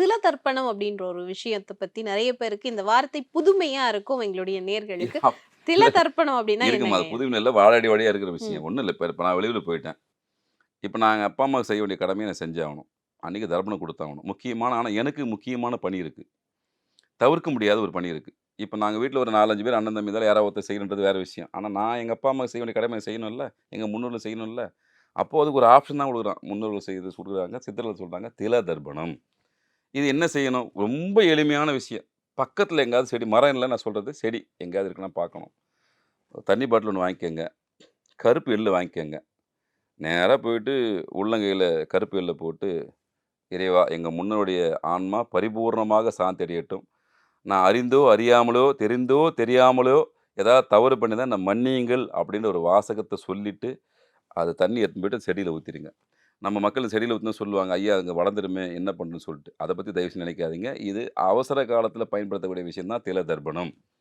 தில தர்ப்பணம் அப்படின்ற ஒரு விஷயத்தை பத்தி நிறைய பேருக்கு இந்த வார்த்தை புதுமையா இருக்கும் எங்களுடைய நேர்களுக்கு. தில தர்ப்பணம் அப்படின்னா இருக்குமா? அது என்னங்க? புது இல்லை வாழாடி வாடியாக இருக்கிற விஷயம். ஒன்றும் இல்லை. இப்போ நான் வெளியில் போயிட்டேன். இப்போ நான் அப்பா அம்மா செய்ய வேண்டிய கடமையை நான் செஞ்சாகணும். அன்றைக்கி தர்ப்பணம் கொடுத்தாகணும். முக்கியமான ஆனால் எனக்கு முக்கியமான பணி இருக்குது தவிர்க்க முடியாத ஒரு பணி இருக்குது இப்போ நாங்கள் வீட்டில் ஒரு நாலஞ்சு பேர் அண்ணன் தம்பி தான் யாராவது ஒருத்தர் செய்யணுன்றது வேறு விஷயம். ஆனால் நான் எங்கள் அப்பா அம்மா செய்ய வேண்டிய கடமையை செய்யணும்ல. எங்கள் முன்னோர்கள் செய்யணும்ல. அப்போது அதுக்கு ஒரு ஆப்ஷன் தான் கொடுக்குறான். முன்னோர்கள் செய்து கொடுக்குறாங்க சித்தர்கள் சொல்கிறாங்க தில தர்ப்பணம். இது என்ன செய்யணும்? ரொம்ப எளிமையான விஷயம். பக்கத்தில் எங்கேயாவது செடி மரம் இல்லை நான் சொல்கிறது செடி எங்கேயாவது இருக்குன்னா பார்க்கணும். தண்ணி பாட்டில் ஒன்று வாங்கிக்கோங்க. கருப்பு எள்ளு வாங்கிக்கோங்க. நேராக போயிட்டு உள்ளங்கையில் கருப்பு எள்ளை போட்டு இறைவா எங்கள் முன்னோடைய ஆன்மா பரிபூர்ணமாக சாந்தி அடையட்டும். நான் அறிந்தோ அறியாமலோ தெரிந்தோ தெரியாமலோ ஏதாவது தவறு பண்ணி தான் நான் மன்னியுங்கள் அப்படின்ற ஒரு வாசகத்தை சொல்லிவிட்டு அது தண்ணி எடுத்துன்னு போயிட்டு செடியில் ஊற்றிடுங்க நம்ம மக்கள் செடியில் ஊற்றினா சொல்லுவாங்க. ஐயா அங்கே வளர்ந்துருமே என்ன பண்ணுன்னு சொல்லிட்டு. அதை பற்றி தயவு செஞ்சு நினைக்காதீங்க. இது அவசர காலத்தில் பயன்படுத்தக்கூடிய விஷயம் தான் தில தர்ப்பணம்.